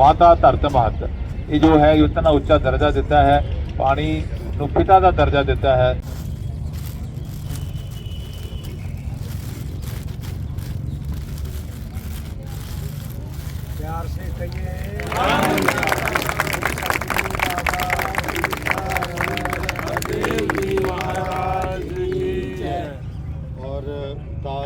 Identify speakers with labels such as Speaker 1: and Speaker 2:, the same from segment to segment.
Speaker 1: ਮਾਤਾ ਧਰਤ ਮਹਤ ਇਹ ਜੋ ਹੈ ਇਤਨਾ ਉੱਚਾ ਦਰਜਾ ਦਿੱਤਾ ਹੈ ਪਾਣੀ ਨੂੰ ਪਿਤਾ ਦਾ ਦਰਜਾ ਦਿੱਤਾ ਹੈ
Speaker 2: प्यार से कहिए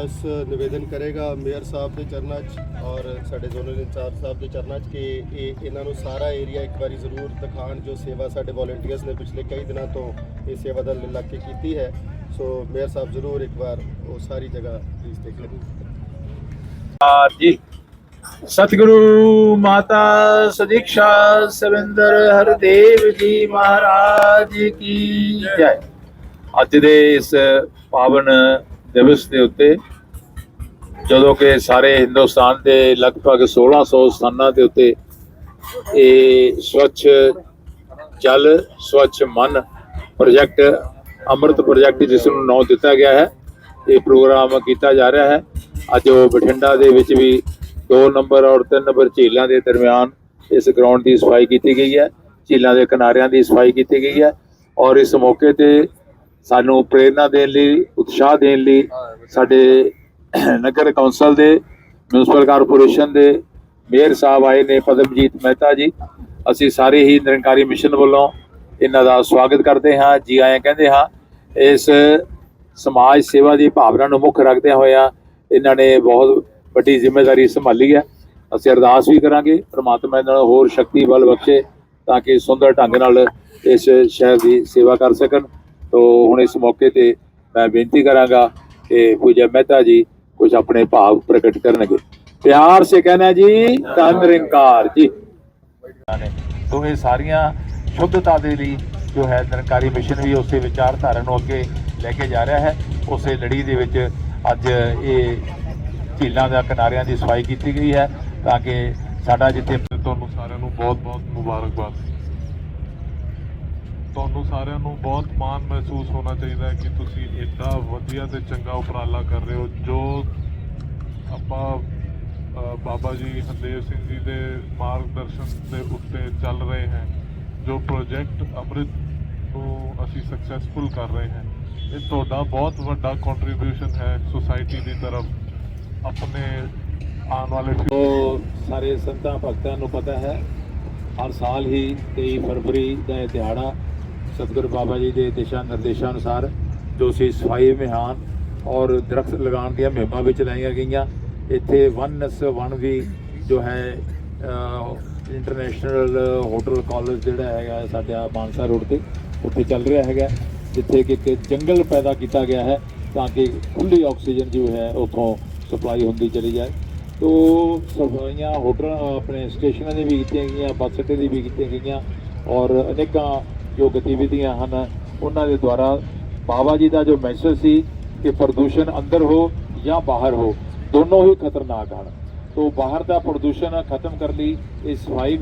Speaker 3: ਦਾਸ ਨਿਵੇਦਨ ਕਰੇਗਾ ਮੇਅਰ ਸਾਹਿਬ ਦੇ ਚਰਨਾਂ 'ਚ ਔਰ ਸਾਡੇ ਜ਼ੋਨਲ ਇੰਚਾਰਜ ਸਾਹਿਬ ਦੇ ਚਰਨਾਂ 'ਚ ਕਿ ਇਹ ਇਹਨਾਂ ਨੂੰ ਸਾਰਾ ਏਰੀਆ ਇੱਕ ਵਾਰੀ ਜ਼ਰੂਰ ਦਿਖਾਣ ਜੋ ਸੇਵਾ ਸਾਡੇ ਵੋਲੰਟੀਅਰਸ ਨੇ ਪਿਛਲੇ ਕਈ ਦਿਨਾਂ ਤੋਂ ਇਹ ਸੇਵਾ ਦਾ ਲੱਗ ਕੀਤੀ ਹੈ। ਸੋ ਮੇਅਰ ਸਾਹਿਬ ਜ਼ਰੂਰ ਇੱਕ ਵਾਰ ਉਹ ਸਾਰੀ ਜਗ੍ਹਾ ਪਲੀਜ਼ ਦੇਖਣ
Speaker 1: ਜੀ। ਸਤਿਗੁਰੂ ਮਾਤਾ ਸਦੀਕਸ਼ਾ ਸਵਿੰਦਰ ਹਰਦੇਵ ਜੀ ਮਹਾਰਾਜ ਕੀ ਜੈ। ਅੱਜ ਦੇ ਇਸ ਪਾਵਨ ਦਿਵਸ ਦੇ ਉੱਤੇ ਜਦੋਂ ਕਿ ਸਾਰੇ ਹਿੰਦੁਸਤਾਨ ਦੇ ਲਗਭਗ 1600 ਸਥਾਨਾਂ ਦੇ ਉੱਤੇ ਇਹ ਸਵੱਛ ਜਲ, ਸਵੱਛ ਮਨ ਪ੍ਰੋਜੈਕਟ, ਅੰਮ੍ਰਿਤ ਪ੍ਰੋਜੈਕਟ ਜਿਸ ਨੂੰ ਨਾਮ ਦਿੱਤਾ ਗਿਆ ਹੈ, ਇਹ ਪ੍ਰੋਗਰਾਮ ਕੀਤਾ ਜਾ ਰਿਹਾ ਹੈ। ਅੱਜ ਉਹ ਬਠਿੰਡਾ ਦੇ ਵਿੱਚ ਵੀ 2 ਨੰਬਰ ਔਰ 3 ਨੰਬਰ ਝੀਲਾਂ ਦੇ ਦਰਮਿਆਨ ਇਸ ਗਰਾਊਂਡ ਦੀ ਸਫ਼ਾਈ ਕੀਤੀ ਗਈ ਹੈ। ਝੀਲਾਂ ਦੇ ਕਿਨਾਰਿਆਂ ਦੀ ਸਫ਼ਾਈ ਕੀਤੀ ਗਈ ਹੈ ਔਰ ਇਸ ਮੌਕੇ ਤੇ ਸਾਨੂੰ ਪ੍ਰੇਰਣਾ ਦੇਣ ਲਈ, ਉਤਸ਼ਾਹ ਦੇਣ ਲਈ ਸਾਡੇ ਨਗਰ ਕੌਂਸਲ ਦੇ ਮਿਊਨਿਸਪਲ ਕਾਰਪੋਰੇਸ਼ਨ ਦੇ ਮੇਅਰ ਸਾਹਿਬ ਆਏ ਨੇ ਪਦਮਜੀਤ ਮਹਿਤਾ ਜੀ। ਅਸੀਂ ਸਾਰੇ ਹੀ ਨਿਰੰਕਾਰੀ ਮਿਸ਼ਨ ਵੱਲੋਂ ਇਹਨਾਂ ਦਾ ਸਵਾਗਤ ਕਰਦੇ ਹਾਂ। ਜੀ ਆਇਆਂ ਕਹਿੰਦੇ ਹਾਂ, ਇਸ ਸਮਾਜ ਸੇਵਾ ਦੀ ਭਾਵਨਾ ਨੂੰ ਮੁੱਖ ਰੱਖਦਿਆਂ ਹੋਇਆਂ ਇਹਨਾਂ ਨੇ ਬਹੁਤ ਵੱਡੀ ਜ਼ਿੰਮੇਵਾਰੀ ਸੰਭਾਲੀ ਹੈ। ਅਸੀਂ ਅਰਦਾਸ ਵੀ ਕਰਾਂਗੇ, ਪ੍ਰਮਾਤਮਾ ਇਹਨਾਂ ਨੂੰ ਹੋਰ ਸ਼ਕਤੀ ਬਲ ਬਖਸ਼ੇ ਤਾਂ ਕਿ ਸੁੰਦਰ ਢੰਗ ਨਾਲ ਇਸ ਸ਼ਹਿਰ ਦੀ ਸੇਵਾ ਕਰ ਸਕਣ। ਤੋ ਹੁਣ ਇਸ ਮੌਕੇ ਤੇ ਮੈਂ ਬੇਨਤੀ ਕਰਾਂਗਾ ਕਿ ਪੂਜਾ ਮਹਿਤਾ ਜੀ ਕੁਝ ਆਪਣੇ ਭਾਵ ਪ੍ਰਗਟ ਕਰਨਗੇ। ਪਿਆਰ ਸੇ ਕਹਿਣਾ ਜੀ, ਧੰਨ ਨਿਰੰਕਾਰ ਜੀ। ਤੋ ਇਹ ਸਾਰੀਆਂ ਸ਼ੁੱਧਤਾ ਦੇ ਲਈ ਜੋ ਹੈ ਨਿਰੰਕਾਰੀ ਮਿਸ਼ਨ ਵੀ ਉਸੇ ਵਿਚਾਰਧਾਰਾ ਨੂੰ ਅੱਗੇ ਲੈ ਕੇ ਜਾ ਰਿਹਾ ਹੈ। ਉਸੇ ਲੜੀ ਦੇ ਵਿੱਚ ਅੱਜ ਇਹ ਝੀਲਾਂ ਦਾ, ਕਿਨਾਰਿਆਂ ਦੀ ਸਫ਼ਾਈ ਕੀਤੀ ਗਈ ਹੈ ਤਾਂ ਕਿ ਸਾਡਾ ਜਿੱਥੇ
Speaker 4: ਤੁਹਾਨੂੰ ਸਾਰਿਆਂ ਨੂੰ ਬਹੁਤ-ਬਹੁਤ ਮੁਬਾਰਕਬਾਦ। ਤੁਹਾਨੂੰ ਸਾਰਿਆਂ ਨੂੰ ਬਹੁਤ ਮਾਣ ਮਹਿਸੂਸ ਹੋਣਾ ਚਾਹੀਦਾ ਹੈ ਕਿ ਤੁਸੀਂ ਇੰਨਾ ਵਧੀਆ ਤੇ ਚੰਗਾ ਉਪਰਾਲਾ ਕਰ ਰਹੇ ਹੋ, ਜੋ ਆਪਾਂ ਬਾਬਾ ਜੀ ਹਰਦੇਵ ਸਿੰਘ ਜੀ ਦੇ ਮਾਰਗਦਰਸ਼ਨ ਦੇ ਉੱਤੇ ਚੱਲ ਰਹੇ ਹਾਂ, ਜੋ ਪ੍ਰੋਜੈਕਟ ਅੰਮ੍ਰਿਤ ਨੂੰ ਅਸੀਂ ਸਕਸੈਸਫੁਲ ਕਰ ਰਹੇ ਹਾਂ। ਇਹ ਤੁਹਾਡਾ ਬਹੁਤ ਵੱਡਾ ਕੰਟਰੀਬਿਊਸ਼ਨ ਹੈ ਸੁਸਾਇਟੀ ਦੀ ਤਰਫ, ਆਪਣੇ ਆਉਣ ਵਾਲੇ
Speaker 1: ਸਾਰੇ ਸੰਤਾਂ, ਭਗਤਾਂ ਨੂੰ ਪਤਾ ਹੈ, ਹਰ ਸਾਲ ਹੀ 23 ਫਰਵਰੀ ਦਾ ਇਹ ਦਿਹਾੜਾ ਸਤਿਗੁਰੂ ਬਾਬਾ ਜੀ ਦੇ ਦਿਸ਼ਾ ਨਿਰਦੇਸ਼ਾਂ ਅਨੁਸਾਰ ਜੋ ਸੀ ਸਫ਼ਾਈ ਮਿਹਾਨ ਔਰ ਦਰਖਤ ਲਗਾਉਣ ਦੀਆਂ ਮੁਹਿੰਮਾਂ ਵਿੱਚ ਲਾਈਆਂ ਗਈਆਂ। ਇੱਥੇ ਵਨਸ ਵਨ ਵੀ ਜੋ ਹੈ ਇੰਟਰਨੈਸ਼ਨਲ ਹੋਟਲ ਕਾਲਜ ਜਿਹੜਾ ਹੈਗਾ ਸਾਡਾ ਮਾਨਸਾ ਰੋਡ ਤੇ, ਉੱਥੇ ਚੱਲ ਰਿਹਾ ਹੈਗਾ। ਜਿੱਥੇ ਕਿ ਇੱਕ ਜੰਗਲ ਪੈਦਾ ਕੀਤਾ ਗਿਆ ਹੈ ਤਾਂ ਕਿ ਖੁੱਲੀ ਆਕਸੀਜਨ ਜੋ ਹੈ ਉੱਥੋਂ ਸਪਲਾਈ ਹੁੰਦੀ ਚਲੀ ਜਾਏ। ਤੋ ਸਫਾਈਆਂ ਹੋਟਲ ਆਪਣੇ ਸਟੇਸ਼ਨਾਂ ਦੀ ਵੀ ਕੀਤੀਆਂ ਗਈਆਂ ਬੱਸ ਅੱਡੇ ਦੀ ਵੀ ਕੀਤੀਆਂ ਗਈਆਂ ਔਰ ਅਨੇਕਾਂ ਜੋ ਗਤੀਵਿਧੀਆਂ ਹਨ, ਉਹਨਾਂ ਦੇ ਦੁਆਰਾ ਬਾਬਾ ਜੀ ਦਾ ਜੋ ਮੈਸੇਜ ਸੀ ਕਿ ਪ੍ਰਦੂਸ਼ਣ ਅੰਦਰ ਹੋ ਜਾਂ ਬਾਹਰ ਹੋ, ਦੋਨੋਂ ਹੀ ਖਤਰਨਾਕ ਹਨ। ਤੋ ਬਾਹਰ ਦਾ ਪ੍ਰਦੂਸ਼ਣ ਖਤਮ ਕਰਨ ਲਈ ਇਹ ਸਫ਼ਾਈ